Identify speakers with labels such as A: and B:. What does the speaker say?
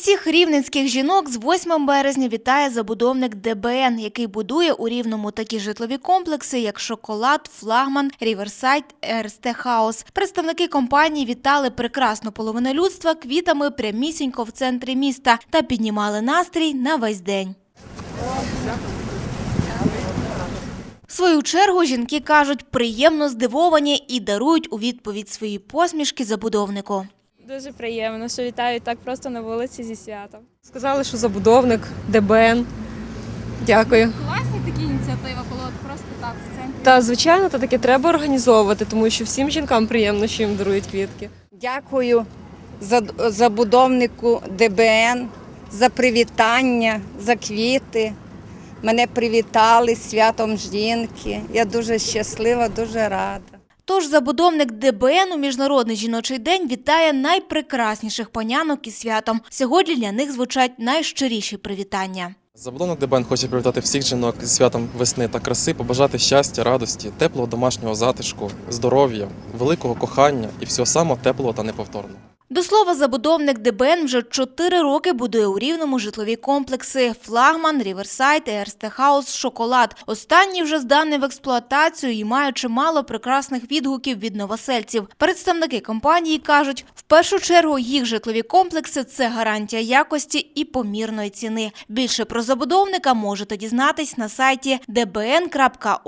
A: Всіх рівненських жінок з 8 березня вітає забудовник ДБН, який будує у Рівному такі житлові комплекси, як Шоколад, Флагман, Ріверсайд, РСТ Хаус. Представники компанії вітали прекрасну половину людства квітами прямісінько в центрі міста та піднімали настрій на весь день. В свою чергу жінки кажуть, приємно здивовані і дарують у відповідь свої посмішки забудовнику.
B: Дуже приємно, що вітають так просто на вулиці зі святом.
C: Сказали, що забудовник, ДБН. Дякую.
D: Класні такі ініціативи, коли от просто так в центрі.
C: Та звичайно, то таке треба організовувати, тому що всім жінкам приємно, що їм дарують квітки.
E: Дякую за- забудовнику ДБН за привітання, за квіти. Мене привітали з святом жінки. Я дуже щаслива, дуже рада.
A: Тож забудовник ДБН у Міжнародний жіночий день вітає найпрекрасніших панянок із святом. Сьогодні для них звучать найщиріші привітання.
F: Забудовник ДБН хоче привітати всіх жінок зі святом весни та краси, побажати щастя, радості, теплого домашнього затишку, здоров'я, великого кохання і всього самого теплого та неповторного.
A: До слова, забудовник ДБН вже чотири роки будує у Рівному житлові комплекси «Флагман», «Ріверсайд» і Хаус» «Шоколад». Останній вже зданий в експлуатацію і має чимало прекрасних відгуків від новосельців. Представники компанії кажуть, в першу чергу їх житлові комплекси – це гарантія якості і помірної ціни. Більше про забудовника можете дізнатись на сайті dbn.org.ua.